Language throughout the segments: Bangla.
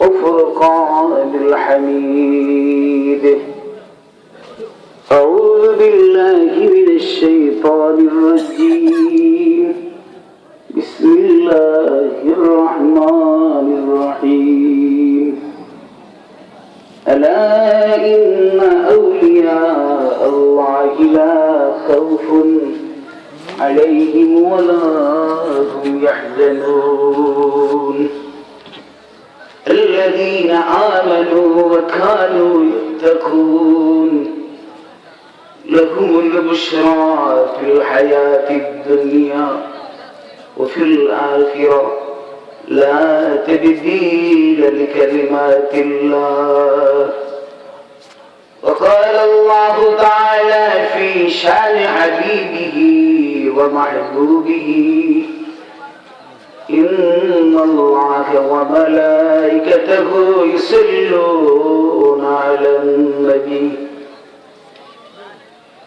وفرقان الحميد. أعوذ بالله من الشيطان الرجيم. بسم الله الرحمن الرحيم. ألا إن أولياء الله لا خوف عليهم ولا هم يحزنون. الذين آمنوا وكانوا يتقون. لهم البشرى في الحياة الدنيا وفي الآخرة. لا تبديل لكلمات الله. وقال الله تعالى في شان حبيبه ومحبوبه. إن الله وملائكته يصلون على النبي.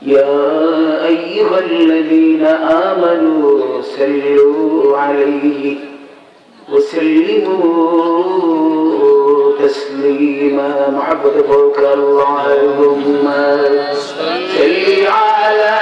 يا أيها الذين آمنوا صلوا عليه وسلموا تسليما. محبة فوق اللهم صل على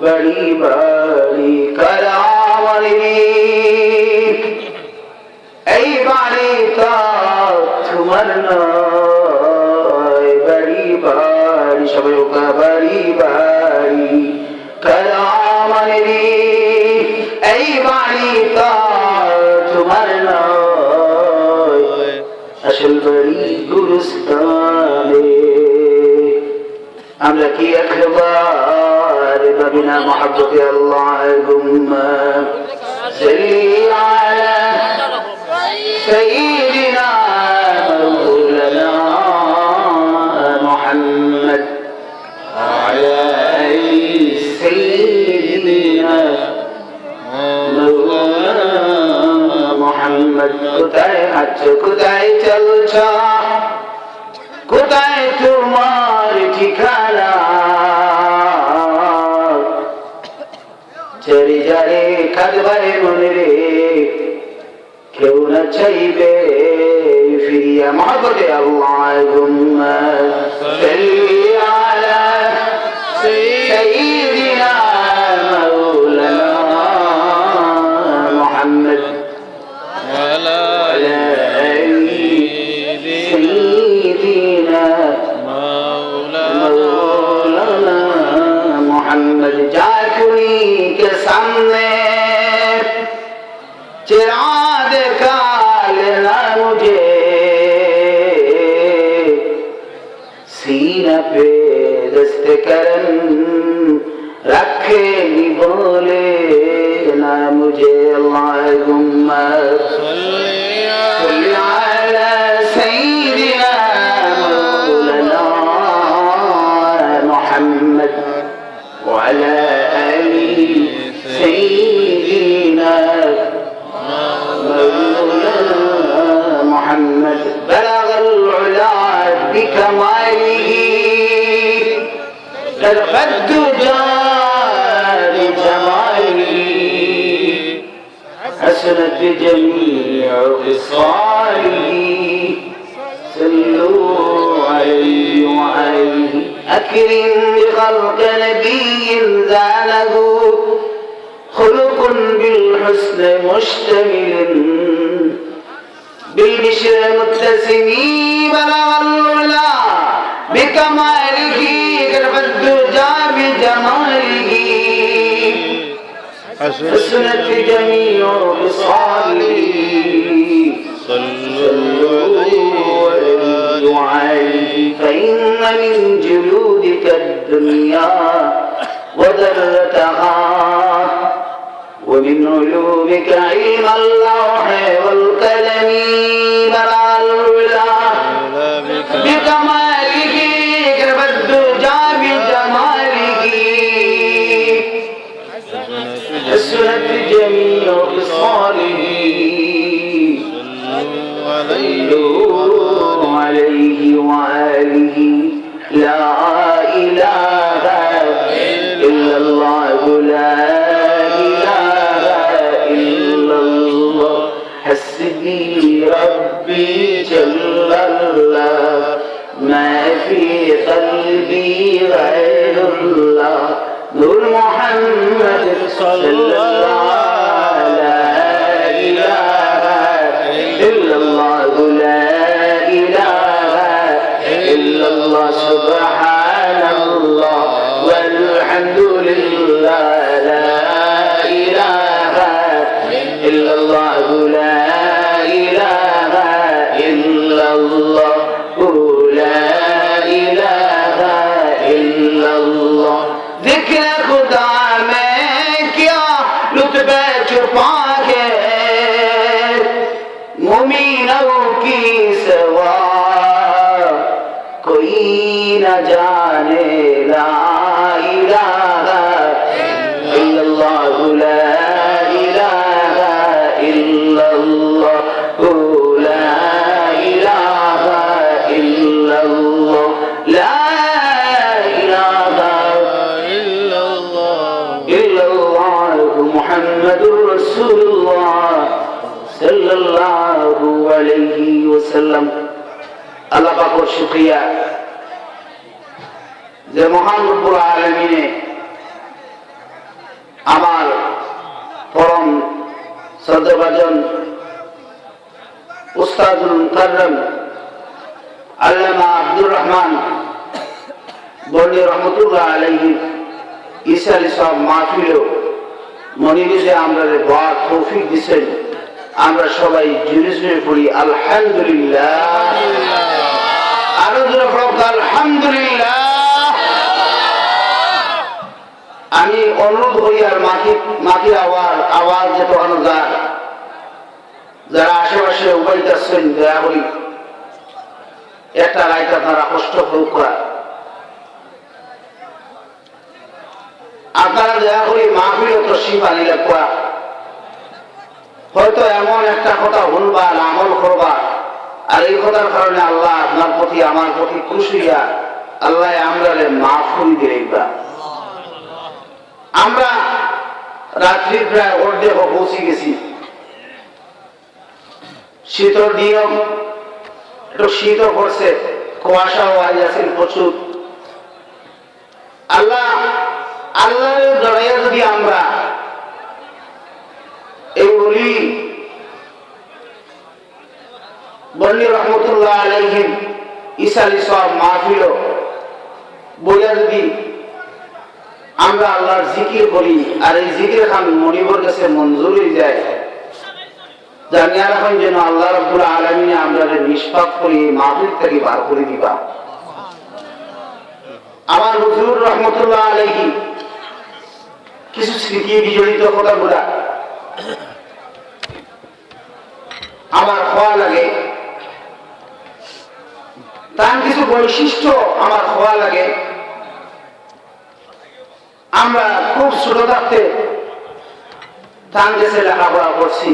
بڑی بڑی کراولی ای بانی تا تمرنا بڑی بڑی سبوں کا بڑی بڑی کراولی ای بانی تا تمرنا اصل بڑی گلستانے আমরা কি একবার নবীনা মহাব্বতে আল্লাহ গুম্মা صلي على سيدنا مولانا محمد وعلى آل سيدنا مولانا محمد কোথায় আছো কোথায় চলছ কোথায় তোমার ঠিকানা চাইবে ফিরিয়া মহাবতে আল্লাহ दस्त करन रखे नी बोले ना मुझे अल्लाहुम्म صل ترفع الدجى بجماله حسنت جميع خصاله صلوا عليه وعليه. أكرم بخلق نبي زانه خلق بالحسن مشتمل. بالبشر متسم بلغ العلا بكماله. كرف الدجى بجماله حسنت جميع خصاله صلوا عليه وعليه فإن من جلودك الدنيا وذرتها ومن علومك علم اللوح والقلم بلع sallallahu শুকরিয়া যে মহান রব্বুল আলামিনে আমার পরম শ্রদ্ধাভাজন উস্তাদুল মুকাররম আল্লামা আব্দুর রহমান বলি রহমতুল্লাহ আলাইহি ঈসা আলী সব মাহফিল মনিবিজে আমরা দোয়া তৌফিক দিছেন আমরা সবাই জুড়ে জুড়ে পড়ি আলহামদুলিল্লাহ। আমি অনুরোধ করি আর মাটি মাটির আওয়াজ আওয়াজ যে যেত অনুদান যারা আশেপাশে উপায়িত আছেন, দয়া করি একটা লাইট আপনারা কষ্ট প্রয়োগ করা। আপনারা দয়া করে মাহফিল তো আলী লাগবা হয়তো এমন একটা কথা আর আমল করবা। আর এই কথার কারণে আল্লাহ আপনার প্রতি, আমার প্রতি খুশিয়া আল্লাহ আমরা মাফ করে দিলেইবা আমরা রাত্রি প্রায় অর্ধেক পৌঁছে গেছি। শীতল নিয়ম, একটু শীতও পড়ছে, কুয়াশাও আজ আছে প্রচুর। আল্লাহ আল্লাহ জড়াইয়া যদি আমরা এই বল্লি রহমতুল্লাহ আলাইহিম, ঈসা আলী সব মাহফিল বইয়া যদি আমরা আল্লাহর জিকির করি, আর এই জিকির খান মনিবর কাছে মঞ্জুর হয়ে যায় জানিয়া রাখেন যেন আল্লাহ রব্বুল আলমিনে আমরা নিষ্পাপ করি মাহফিল থেকে বার করে দিবা। আমার হুজুর রহমতুল্লাহ আলাইহি কিছু স্মৃতি বিজড়িত কথা বলা আমার হওয়া লাগে। তার কিছু বৈশিষ্ট্য আমার হওয়া লাগে। আমরা খুব ছোট থাকতে দেশে লেখাপড়া করছি।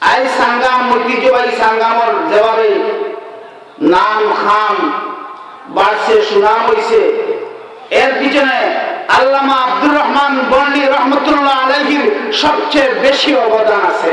আই সাঙ্গাম ঐতিহ্যবাহী সাঙ্গামর জবাবে নাম খাম বাড়ছে, সুনাম হয়েছে এর পিছনে আল্লামা আব্দুর রহমান বন্ডি রহমতুল্লাহ আলহির সবচেয়ে বেশি অবদান আছে।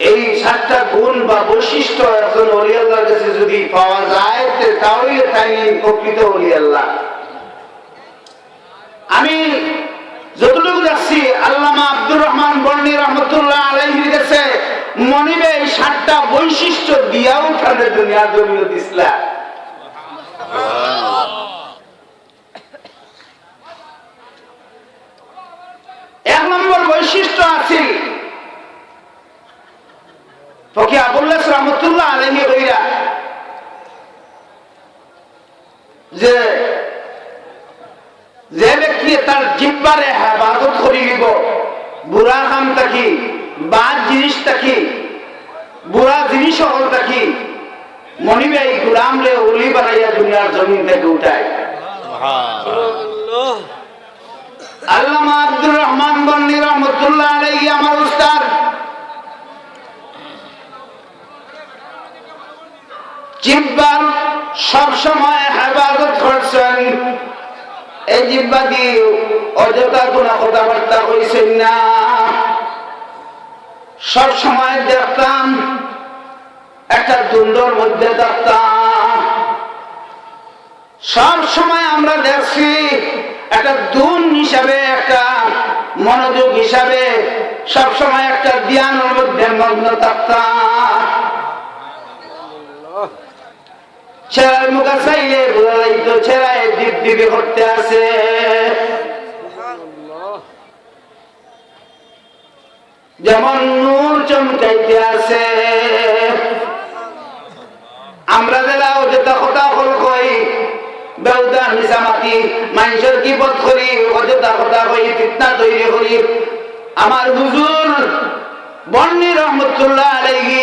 এই সাতটা গুণ বা বৈশিষ্ট্য একজন অলিয়াল্লাহর কাছে যদি পাওয়া যায় তাহলে তাই প্রকৃত অলিয়াল্লাহ আমি যতটুকু যাচ্ছি আল্লামা আব্দুর রহমান বর্ণি রহমতুল্লাহ আলাইহির কাছে মনিবে এই সাতটা বৈশিষ্ট্য দিয়াও তাদের দুনিয়া জমিন ইসলাম। এক নম্বর বৈশিষ্ট্য আছে ফকি আবুল্লাহ রহমতুল্লাহ আলহী কইরা যে যে ব্যক্তি তার জিব্বারে হেফাজত করি নিব বুড়া কাম থাকি বাদ জিনিসটা কি বুড়া জিনিস সকলটা কি মনিবে এই গুলাম রে অলি বানাইয়া দুনিয়ার জমিন থেকে উঠায়। আল্লামা আব্দুর রহমান বন্নি রহমতুল্লাহ আলাইহি আমার উস্তাদ। জিব্বার সবসময় হেফাজত করছেন। এই জিব্বা দিয়ে অযথা কোনো কথাবার্তা কইছেন না। সব সময় দেখতাম একটা দুন্দর মধ্যে দেখতাম সব সময় আমরা দেখছি একটা দুন হিসাবে, একটা মনোযোগ হিসাবে সব সময় একটা ধ্যানের মধ্যে মগ্ন থাকতাম। মুখে চাইলে ছেড়ায় দ্বীপ করতে আছে যেমন নূর চমকাইতে আছে আমরা যারা অযথা কথা হল কই, বেউদা মিসামাতি মানুষের কি বোধ করি, অযথা কথা কই, ফিতনা তৈরি করি। আমার হুজুর বন্নি রহমতুল্লাহ আলাইহি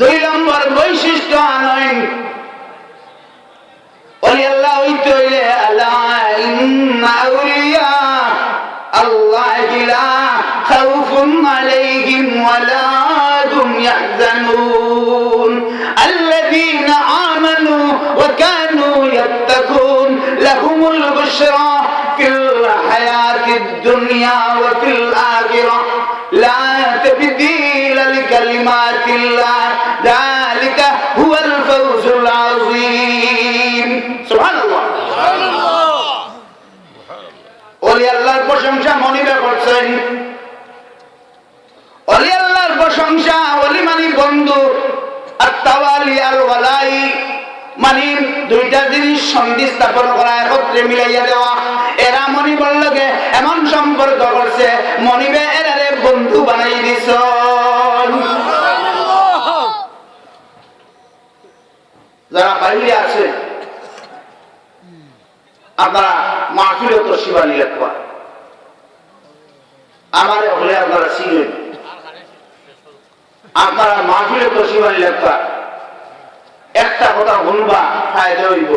দুই নম্বর বৈশিষ্ট্য আনয়ন ওলি আল্লাহ হইতে হইলে আল্লাহ ইন্না আউলিয়া আল্লাহ লা খাউফুন আলাইহিম ওয়ালা হুম ইয়াহজানুন الذين آمنوا وكانوا يتقون لهم البشرى في الحياة الدنيا وفي الآخرة لا تبديل لكلمات الله যালিকা হুয়াল ফাউজুল আযীম সুবহানাল্লাহ সুবহানাল্লাহ ওলি আল্লাহর প্রশংসা মনিবে করছেন। ওলি আল্লাহর প্রশংসা ওলি মানে বন্ধু। আত্তাওয়ালি আল ওয়ালাই মানে দুইটা জিনিস সন্ধি স্থাপন করা একত্রে মিলাইয়া দেওয়া। এরা মনিবর লগে এমন সম্পর্ক করছে মনিবে এরারে বন্ধু বানাই দিছ যারা বাইরে আছে আপনারা মাহফিলে তো শিবানী লেখা আমার হলে আপনারা শিখলেন আপনারা মাহফিলে তো শিবানী লেখা একটা কথা শুনবা ফায়দা হইব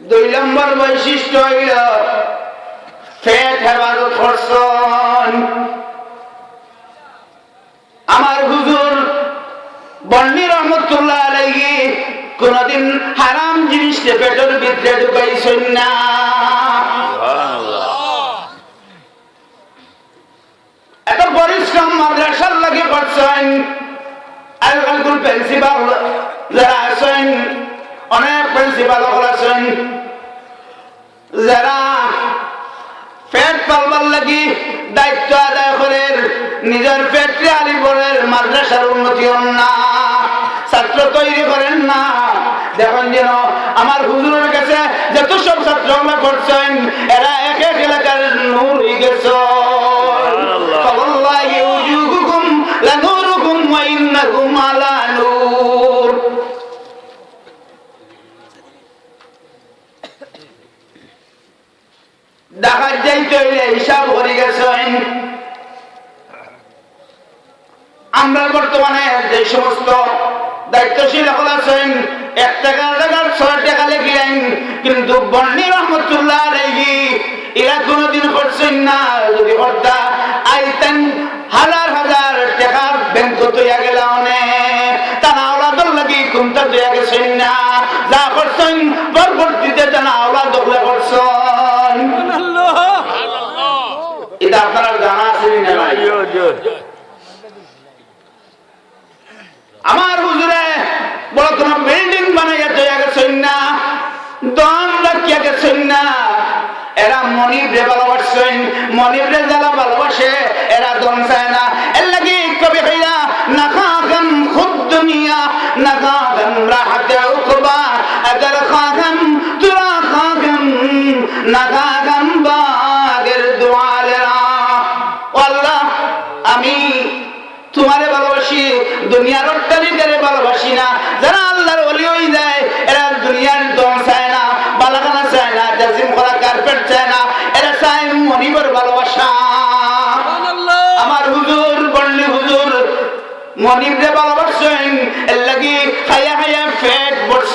দুই নম্বর বৈশিষ্ট্য হইল ফেট হেফাজত করছন আমার হুজুর বন্নি রহমতুল্লাহ আলাইহি কোনদিন হারাম জিনিস পেটের ভিতরে ঢুকাইছেন না। এত পরিশ্রম মাদ্রাসার লাগে করছেন যারা আছেন, অনেক প্রিন্সিপাল যারা পেট পালবার লাগি দায়িত্ব আদায় করেন নিজের পেটে আলি করেন মাদ্রাসার উন্নতি হন না, ছাত্র তৈরি করেন না। দেখেন যেন আমার হুজুরের কাছে যত সব ছাত্র আমরা করছেন, এরা যে সমস্ত দায়িত্বশীল হল আছেন। এক টাকা টাকার ছয় টাকা লেখিলেন, কিন্তু বন্নি রহমতুল্লাহ আলাইহি, এরা কোনোদিন করছেন না। যদি কর্তা আইতেন, হাজার হাজার টাকা ব্যাংক তৈয়া গেল অনেক তারা আওলাদর লাগি কুমতা তৈয়া গেছেন না? যা করছেন, পরবর্তীতে তারা আওলাদ এরা মনিবরে ভালোবাসছেন, মনিবরে যারা ভালোবাসে, এরা দন চায় না। এর লাগে কবি হইয়া নাকা গান খুদ দুনিয়া নাকা গান রাহা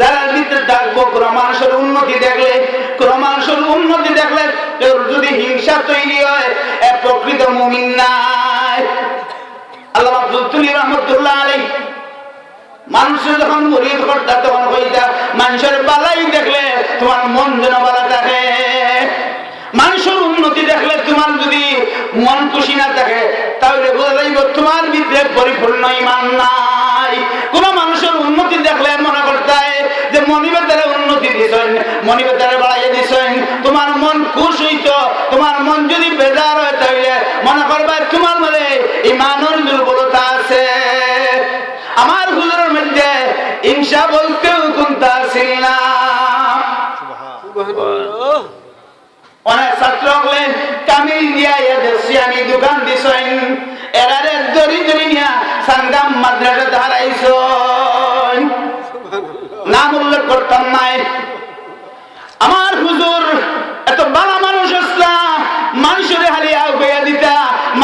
যারা দিতে থাকব কোনো মানুষের উন্নতি দেখলে কোন মানুষের উন্নতি দেখলে কেউ যদি হিংসা তৈরি হয়, এ প্রকৃত মুমিন নাই। আল্লাহ আব্দুল রহমতুল্লাহ আলী মানুষের যখন মরিদ করতা তখন কইতা, মানুষের বালাই দেখলে তোমার মন যেন বালা থাকে। মানুষের উন্নতি দেখলে তোমার যদি মন খুশি না থাকে, তাহলে বোঝা যাইব তোমার ভিতরে পরিপূর্ণ ইমান নাই। দিছেন বাড়াইয়া তোমার মন খুশ হইত তোমার মন যদি বেজার হয় তাহলে মনে করবা তোমার মধ্যে ইমানের দুর্বলতা আছে। আমার হুজুরের মধ্যে হিংসা বলতেও কোনটা ছিল না। অনেক ছাত্র হলেন কামিল দিয়া এদেশে আমি দোকান দিছেন। এরারে দড়ি দড়ি নিয়া মাদ্রাসা নাম উল্লেখ করতাম নাই।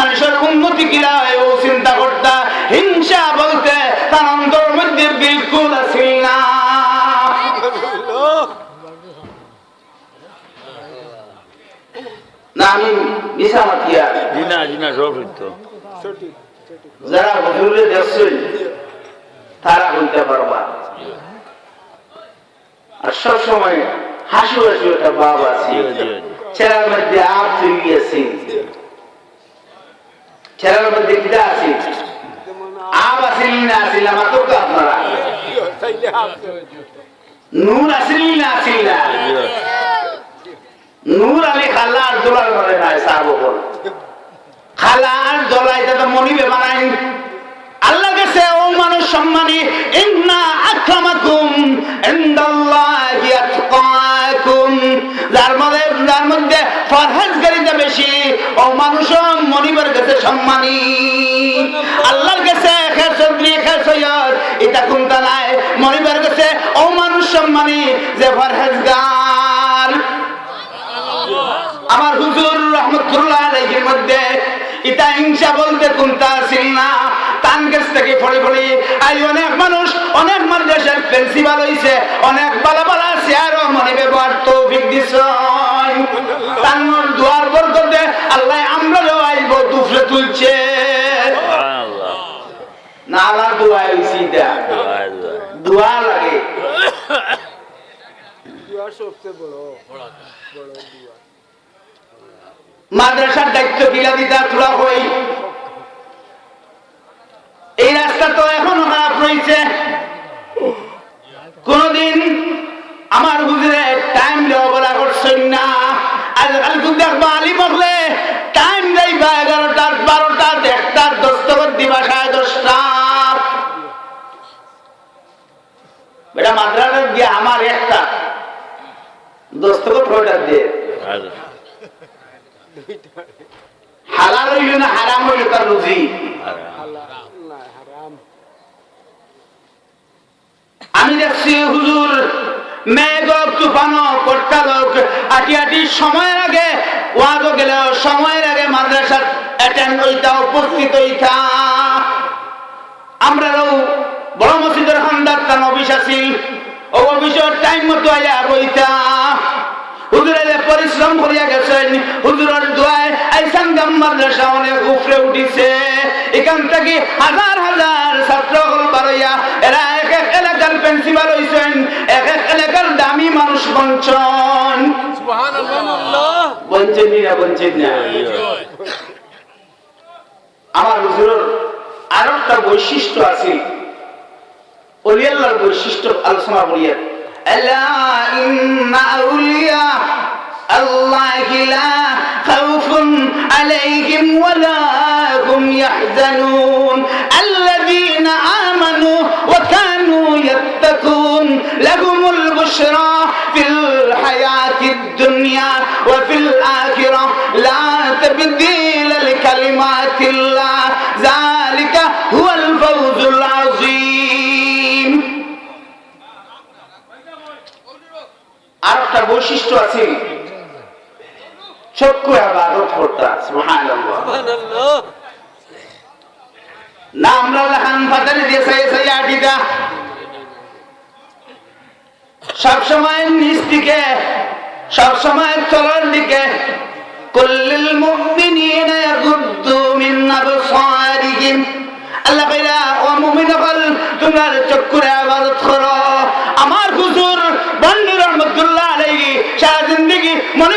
মানুষের উন্নতি কিরা হয় ও চিন্তা করতা? হিংসা বলতে তার অন্তর মধ্যে বিলকুল আছিল না। না আমি মিশামাতিয়া জিনা জিনা সব সত্য। যারা হুজুরে দেখছেন তারা হইতে পারবা। আর সবসময় হাসি হাসি একটা আছে। ছেলের মধ্যে আপ ছেলের মধ্যে কিটা আছে। আপ আসিল না আসিল, আমার তো আপনারা নূর আসিল না আসিল না। নূর আর দোলার ঘরে নাই খালা আর তো আল্লাহ কাছে ও মানুষ সম্মানী, ইন্না আক্রামাকুম ইনদাল্লাহি আতকাকুম। যার মধ্যে যার মধ্যে ফরহেজগারিতা বেশি, ও মানুষ মনিবের কাছে সম্মানী। আল্লাহর কাছে খেসদ্রি খেসয়র এটা কোনটা নাই? মনিবের কাছে ও মানুষ সম্মানী যে ফরহেজগার আমার হুজুর রহমতুল্লাহ আলাইহির মধ্যে ইতা হিংসা বলতে কোনটা আসিল না? তান গাছ থেকে ফলে ফলে, আই অনেক মানুষ, অনেক মাদ্রাসার প্রিন্সিপাল হইছে, অনেক বালা বালা চেয়ারও মনে ব্যবহার তৌফিক দিছ তার দুয়ার আমরা তুলছে। সুবহানাল্লাহ। না আমার দোয়া। লাগে। সবচেয়ে বড়। বড় দুয়া। মাদ্রাসার দায়িত্ব গিলা দিতা তোলা হই এই রাস্তা তো এখনও খারাপ রয়েছে দস্তখত কয়টার দিয়ে। আর হালাল হইল না হারাম হইল তার রুজি? আমি দেখছি হুজুর মেঘ তুফানো আটি আটি সময়ের আগে ওয়াজ গেলে সময়ের আগে মাদ্রাসা অ্যাটেন্ড হইতা উপস্থিত হইতা। আমরাও বড় মসজিদের হান্দার তার অফিস আছিল ও অফিসের টাইম মতো আয়া বইতা পরিশ্রম করিয়া গেছেন। হুজুরের দোয়ায় আইসান গাম মাদ্রাসা অনেক উপরে উঠিছে। এখান থেকে হাজার হাজার ছাত্র হল বারইয়া এরা এক এক এলাকার প্রিন্সিপাল হইছেন এক এক এলাকার দামি মানুষ বঞ্চন বঞ্চন না বঞ্চিত না? আমার হুজুরের আরও একটা বৈশিষ্ট্য আছে। অলিয়াল্লাহর বৈশিষ্ট্য আলোচনা করিয়া। আল্লাহ ইন্না আউলিয়া لا خوف عليهم ولا هم يحزنون الذين آمنوا وكانوا يتقون لهم البشرى في الحياة الدنيا وفي الآخرة لا تبديل لكلمات الله ذلك هو الفوز العظيم আর একটা বৈশিষ্ট্য আছে চক্ষু আবাদত করতা সুবহানাল্লাহ। সুবহানাল্লাহ। না আমরা দিয়ে সবসময় নিচ দিকে সবসময় চলার দিকে। কুল্লিল মুমিনিনা ইয়াগুদ্দু মিন আবসারিহিম। আল্লাহ কইরা ও মুমিন হল তোমরা চক্ষুরে ইবাদত করো। আমার হুজুর বন্ধু রহমতুল্লাহ আলাইহি সারা জিন্দেগি মনে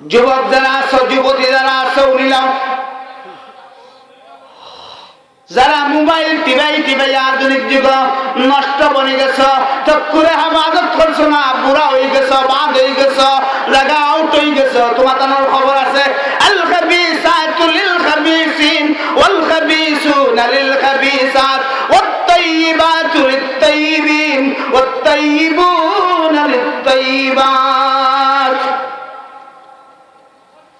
যুবক যারা আছো, যুবতী যারা আছো, উনিলাম। যারা মোবাইল টিভাই টিভাই আধুনিক যুগ নষ্ট বনে গেছ চক্কুরে হামাজত করছ না, বুড়া হয়ে গেছ বাঁধ হয়ে গেছ, লাগা আউট হয়ে গেছ। তোমার তোমার খবর আছে, আল খাবিসাতু লিল খাবিসিন, ওয়াল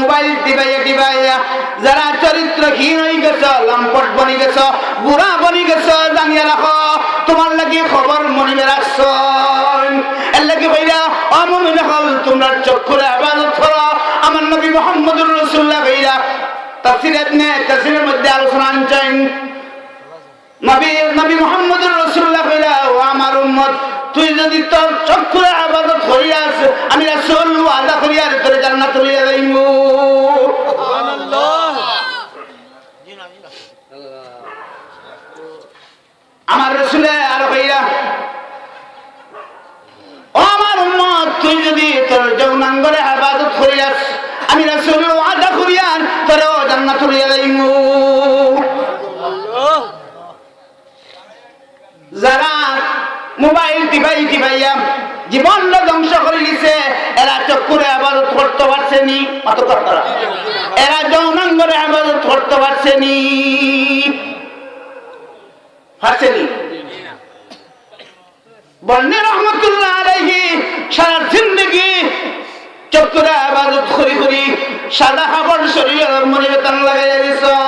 মোবাইল টিপাইয়া টিপাইয়া, যারা চরিত্রহীন হয়ে গেছ বনি গেছ বুড়া বনি গেছ, জানিয়ে রাখো তোমার লাগি খবর মনিবে রাখছ এর লাগি কইরা অমনি সকল তোমরা চক্ষুরে আবাদত করো আমার নবী মোহাম্মদুর রসুল্লাহ কইরা তাফসির ইবনে কাসিরের মধ্যে আলোচনা আনছেন। নবী নবী মুহাম্মদুর রাসূলুল্লাহ কইলা ও আমার তুই যদি তোর চক্ষুরে আবাদত করিয়াস আমি রাসূল, ওয়াদা করিয়ার তোর জান্নাত লইয়া সুবহানাল্লাহ আমার রাসূলে আর ও আমার উম্মত, তুই যদি তোর যৌনাঙ্গরে আবাদত করিয়াস আমি রাসূল ওয়াদা করিয়ার তোর জান্নাত লইয়া আল্লাহ যারা মোবাইল টিপাই টিপাইয়া জীবনটা ধ্বংস করে দিছে। এরা চক্ষুরে আবাদত করতে পারছে নি অত কথা এরা যৌনাঙ্গরে আবাদত করতে পারছে নি পারছে নি রহমতুল্লাহ আলাইহি সারা জিন্দগি চক্ষুরে করি করি সাদা খাবার শরীরের মনে বেতন লাগাইয়া দিছে।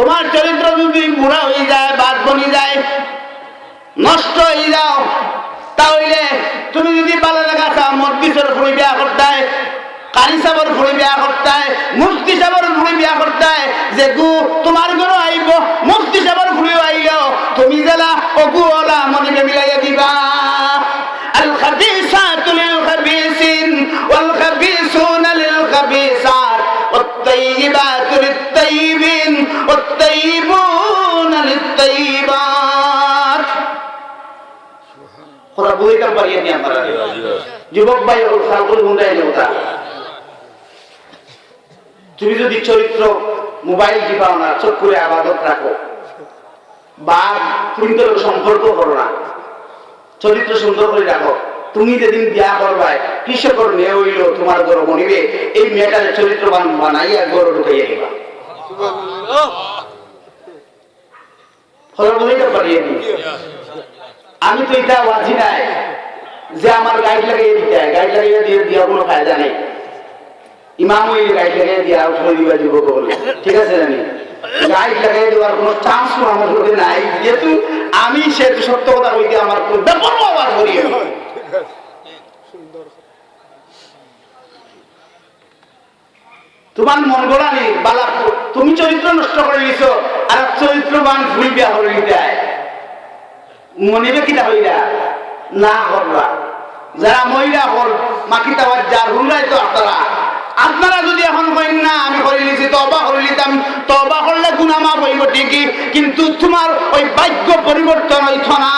তোমার চরিত্র যদি মুড়া হয়ে যায়, বাদ বনি যায়, নষ্ট হয়ে যাও, তাহলে তুমি যদি ভালো লাগা চাও মদ্দিসের ফুড়ি বিয়া করতে কারি সাবর ফুড়ি বিয়া করতায়, মুফতি সাবর ফুড়ি বিয়া করতায়, যে গু তোমার ঘরে আইব, মুফতি সাবর ফুড়ি তুমি জেলা ও গু ওলা মিলাইয়া দিবা। আল ওরা বইটা পারিয়ে নিয়ে আমরা যুবক ভাই ও খেয়াল করে হুন্ডাই নেওতা তুমি যদি চরিত্র মোবাইল টিপাও না চোখ করে আবাদত রাখো। বা তুমি তো সম্পর্ক করো না। চরিত্র সুন্দর করে রাখো। তুমি যেদিন বিয়া করবাই কৃষকর মেয়ে হইল তোমার গরু মনিবে এই মেয়েটার চরিত্রবান বানাইয়া গরু ঢুকাইয়া দিবা। তো পারিয়ে দিই আমি তো এটা বাজি নাই যে আমার গাইড লাগিয়ে দিতে গাইড লাগিয়ে দিয়ে দেওয়ার কোনো ফায়দা নেই। ইমাম ওই গাইড লাগিয়ে দিয়ে হয়ে দিবা যুবক বলে ঠিক আছে জানি? গাইড লাগিয়ে দেওয়ার কোনো চান্স আমার মধ্যে নাই। যেহেতু আমি সেহেতু সত্য কথা বলতে আমার কোনো ব্যাপার আবার করি। তোমার মন গোলা নেই বালা, তুমি চরিত্র নষ্ট করে দিছ আর চরিত্রবান ভুল বিয়া হয়ে। যায় মনিবে কিতা হইরা না হরলা যারা মহিলা হল, মাকি তাওয়ার যার হুলাই তো আপনারা। আপনারা যদি এখন কইন না, আমি হরি লিছি তবা হরি লিতাম তবা করলে গুনামা হইব ঠিকই, কিন্তু তোমার ওই বাক্য পরিবর্তন হইছ না